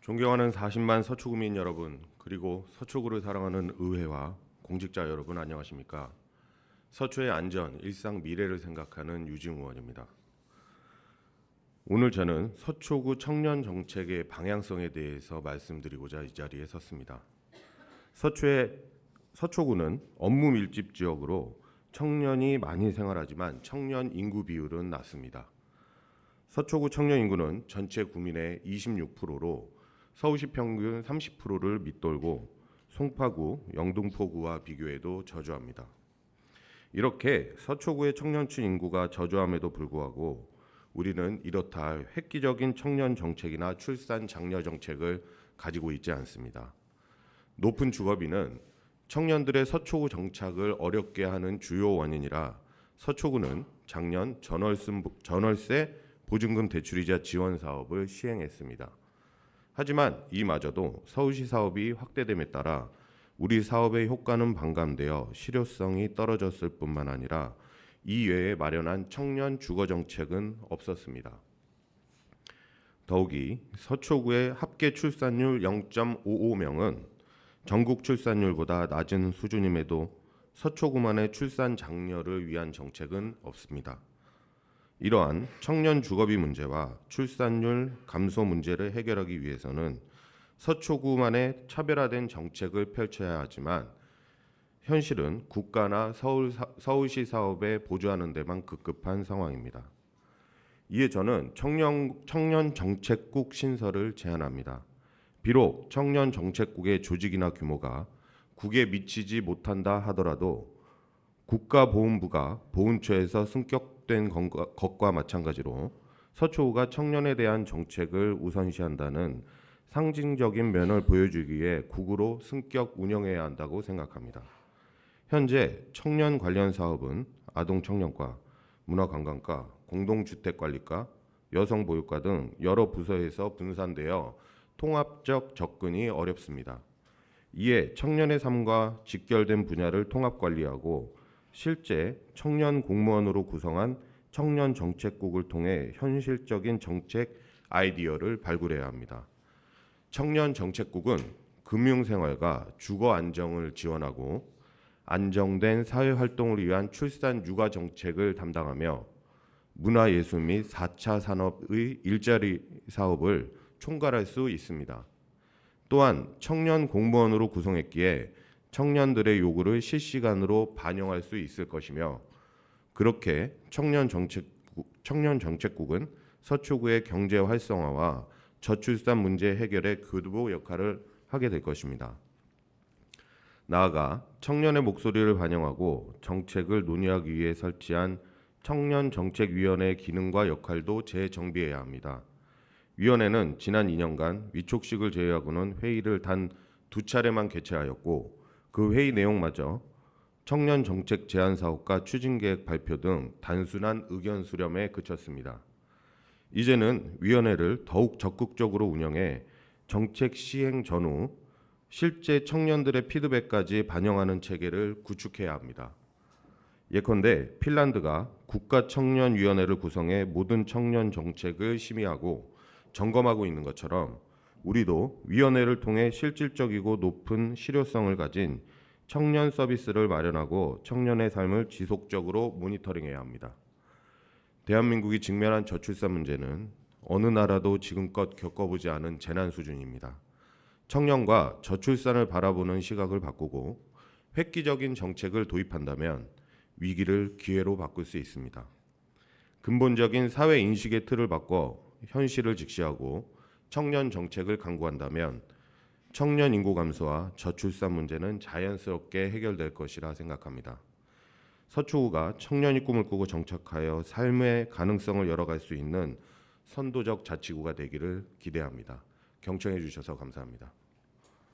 존경하는 40만 서초구민 여러분 그리고 서초구를 사랑하는 의회와 공직자 여러분 안녕하십니까? 서초의 안전, 일상 미래를 생각하는 유진 의원입니다. 오늘 저는 서초구 청년 정책의 방향성에 대해서 말씀드리고자 이 자리에 섰습니다. 서초의 서초구는 업무 밀집 지역으로 청년이 많이 생활하지만 청년 인구 비율은 낮습니다. 서초구 청년 인구는 전체 구민의 26%로 서울시 평균 30%를 밑돌고 송파구, 영등포구와 비교해도 저조합니다. 이렇게 서초구의 청년층 인구가 저조함에도 불구하고 우리는 이렇다 할 획기적인 청년 정책이나 출산 장려 정책을 가지고 있지 않습니다. 높은 주거비는 청년들의 서초구 정착을 어렵게 하는 주요 원인이라 서초구는 작년 전월세, 보증금 대출이자 지원 사업을 시행했습니다. 하지만 이마저도 서울시 사업이 확대됨에 따라 우리 사업의 효과는 반감되어 실효성이 떨어졌을 뿐만 아니라 이외에 마련한 청년 주거 정책은 없었습니다. 더욱이 서초구의 합계 출산율 0.55명은 전국 출산율보다 낮은 수준임에도 서초구만의 출산 장려를 위한 정책은 없습니다. 이러한 청년 주거비 문제와 출산율 감소 문제를 해결하기 위해서는 서초구만의 차별화된 정책을 펼쳐야 하지만 현실은 국가나 서울 사, 서울시 사업에 보조하는 데만 급급한 상황입니다. 이에 저는 청년, 청년 정책국 신설을 제안합니다. 비록 청년 정책국의 조직이나 규모가 국에 미치지 못한다 하더라도 국가보훈부가 보훈처에서 승격된 것과 마찬가지로 서초구가 청년에 대한 정책을 우선시한다는 상징적인 면을 보여주기 위해 국으로 승격 운영해야 한다고 생각합니다. 현재 청년 관련 사업은 아동청년과 문화관광과 공동주택관리과 여성보육과 등 여러 부서에서 분산되어 통합적 접근이 어렵습니다. 이에 청년의 삶과 직결된 분야를 통합 관리하고 실제 청년 공무원으로 구성한 청년 정책국을 통해 현실적인 정책 아이디어를 발굴해야 합니다. 청년 정책국은 금융생활과 주거 안정을 지원하고 안정된 사회 활동을 위한 출산 육아 정책을 담당하며 문화예술 및 4차 산업의 일자리 사업을 총괄할 수 있습니다. 또한 청년 공무원으로 구성했기에 청년들의 요구를 실시간으로 반영할 수 있을 것이며 그렇게 청년 정책국, 청년 정책국은 서초구의 경제 활성화와 저출산 문제 해결에 교두보 역할을 하게 될 것입니다. 나아가 청년의 목소리를 반영하고 정책을 논의하기 위해 설치한 청년 정책위원회의 기능과 역할도 재정비해야 합니다. 위원회는 지난 2년간 위촉식을 제외하고는 회의를 단 두 차례만 개최하였고 그 회의 내용마저 청년 정책 제안 사업과 추진 계획 발표 등 단순한 의견 수렴에 그쳤습니다. 이제는 위원회를 더욱 적극적으로 운영해 정책 시행 전후 실제 청년들의 피드백까지 반영하는 체계를 구축해야 합니다. 예컨대 핀란드가 국가 청년 위원회를 구성해 모든 청년 정책을 심의하고 점검하고 있는 것처럼 우리도 위원회를 통해 실질적이고 높은 실효성을 가진 청년 서비스를 마련하고 청년의 삶을 지속적으로 모니터링해야 합니다. 대한민국이 직면한 저출산 문제는 어느 나라도 지금껏 겪어보지 않은 재난 수준입니다. 청년과 저출산을 바라보는 시각을 바꾸고 획기적인 정책을 도입한다면 위기를 기회로 바꿀 수 있습니다. 근본적인 사회 인식의 틀을 바꿔 현실을 직시하고 청년 정책을 강구한다면 청년 인구 감소와 저출산 문제는 자연스럽게 해결될 것이라 생각합니다. 서초구가 청년이 꿈을 꾸고 정착하여 삶의 가능성을 열어갈 수 있는 선도적 자치구가 되기를 기대합니다. 경청해 주셔서 감사합니다.